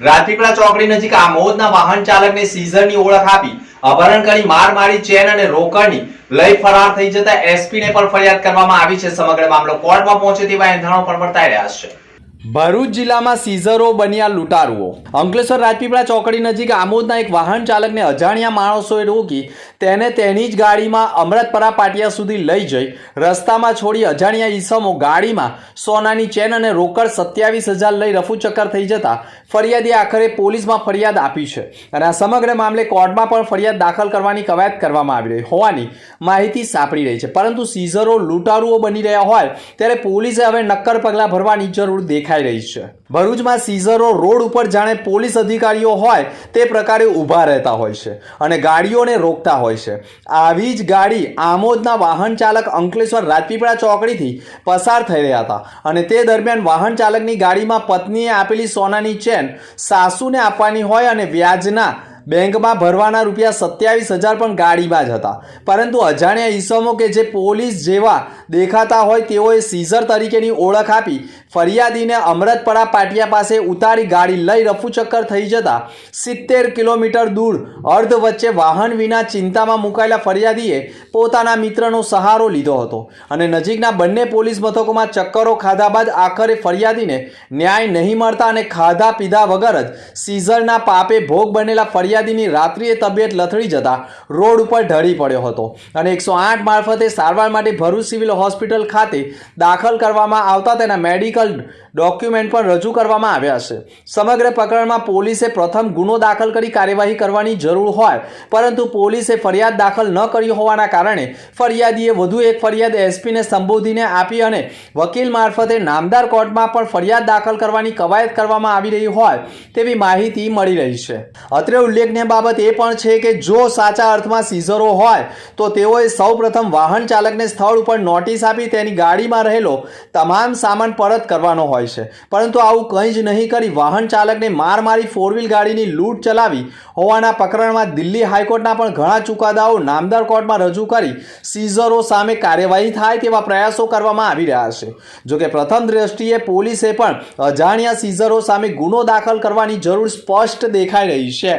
રાજપીપળા ચોકડી નજીક આમોદના વાહન ચાલકને સીઝરની ઓળખ આપી, અપહરણ કરી, માર મારી ચેન અને રોકડની લઈ ફરાર થઈ જતા એસપી ને પણ ફરિયાદ કરવામાં આવી છે. સમગ્ર મામલો કોર્ટમાં પહોંચે તેવા એંધાણો પણ વર્તાઈ રહ્યા છે. ભરૂચ જિલ્લામાં સીઝરો બન્યા લૂંટારુઓ. અંકલેશ્વર રાજપીપળા ચોકડી નજીક આમોદના એક વાહન ચાલકને અજાણ્યા માણસોએ રોકી તેને તેની જ ગાડીમાં અમૃતપરા પાટિયા સુધી લઈ જઈ રસ્તામાં છોડી અજાણ્યા ઈસમો ગાડીમાં સોનાની ચેન અને રોકડ સત્યાવીસ હજાર લઈ રફુચક્કર થઈ જતા ફરિયાદી આખરે પોલીસમાં ફરિયાદ આપી છે અને આ સમગ્ર મામલે કોર્ટમાં પણ ફરિયાદ દાખલ કરવાની કવાયત કરવામાં આવી રહી હોવાની માહિતી સાંપડી રહી છે. પરંતુ સીઝરો લૂંટારુઓ બની રહ્યા હોય ત્યારે પોલીસે હવે નક્કર પગલાં ભરવાની જરૂર દેખાઈ રહી છે. ભરૂચમાં સીઝરો રોડ ઉપર જાણે પોલીસ અધિકારીઓ હોય તે પ્રકારે ઊભા રહેતા હોય છે અને ગાડીઓને રોકતા હોય છે. આવી જ ગાડી આમોદના વાહન ચાલક અંકલેશ્વર રાજપીપળા ચોકડીથી પસાર થઈ રહ્યા હતા અને તે દરમિયાન વાહન ચાલકની ગાડીમાં પત્નીએ આપેલી સોનાની ચેન સાસુને આપવાની હોય અને વ્યાજના બેંકમાં ભરવાના રૂપિયા સત્યાવીસ હજાર પણ ગાડીમાં જ હતા. પરંતુ અજાણ્યા ઈસમો કે જે પોલીસ જેવા દેખાતા હોય તેઓએ સીઝર તરીકેની ઓળખ આપી, ફરિયાદીને અમરતપરા પાટિયા પાસે ઉતારી ગાડી લઈ રફુચક્કર થઈ જતા સિત્તેર કિલોમીટર દૂર અર્ધ વચ્ચે વાહન વિના ચિંતામાં મુકાયેલા ફરિયાદીએ પોતાના મિત્રનો સહારો લીધો હતો અને નજીકના બંને પોલીસ મથકોમાં ચક્કરો ખાધા બાદ આખરે ફરિયાદીને ન્યાય નહીં મળતા અને ખાધા પીધા વગર જ સીઝરના પાપે ભોગ બનેલા ફરિયાદીની રાત્રિએ તબિયત લથડી જતા રોડ ઉપર ઢળી પડ્યો હતો અને એકસો આઠ મારફતે સારવાર માટે ભરૂચ સિવિલ હોસ્પિટલ ખાતે દાખલ કરવામાં આવતા તેના મેડિકલ ડોક્યુમેન્ટ પણ રજૂ કરવામાં આવ્યા છે. સમગ્ર પ્રકરણમાં પોલીસે પ્રથમ ગુનો દાખલ કરી કાર્યવાહી કરવાની જરૂર હોય, પરંતુ પોલીસે ફરિયાદ દાખલ ન કરી હોવાના કારણે ફરિયાદીએ વધુ એક ફરિયાદ એસપીને સંબોધીને આપી અને વકીલ મારફતે નામદાર કોર્ટમાં પણ ફરિયાદ દાખલ કરવાની કવાયત કરવામાં આવી રહી હોય તેવી માહિતી મળી રહી છે. અત્રે ઉલ્લેખનીય બાબત એ પણ છે કે જો સાચા અર્થમાં સીઝરો હોય, તો તેઓએ સૌપ્રથમ વાહન ચાલકને સ્થળ ઉપર નોટિસ આપી તેની ગાડીમાં રહેલો તમામ સામાન પરત કરવાનો હોય છે. પરંતુ આવું કંઈ જ નહીં કરી વાહન ચાલકને માર મારી ફોર વ્હીલ ગાડીની લૂંટ ચલાવી હોવાના પ્રકરણમાં દિલ્હી હાઈકોર્ટના પણ ઘણા ચુકાદાઓ નામદાર કોર્ટમાં રજૂ કરી સીઝરો સામે કાર્યવાહી થાય તેવા પ્રયાસો કરવામાં આવી રહ્યા છે. જોકે પ્રથમ દ્રષ્ટિએ પોલીસે પણ અજાણ્યા સીઝરો સામે ગુનો દાખલ કરવાની જરૂર સ્પષ્ટ દેખાઈ રહી છે.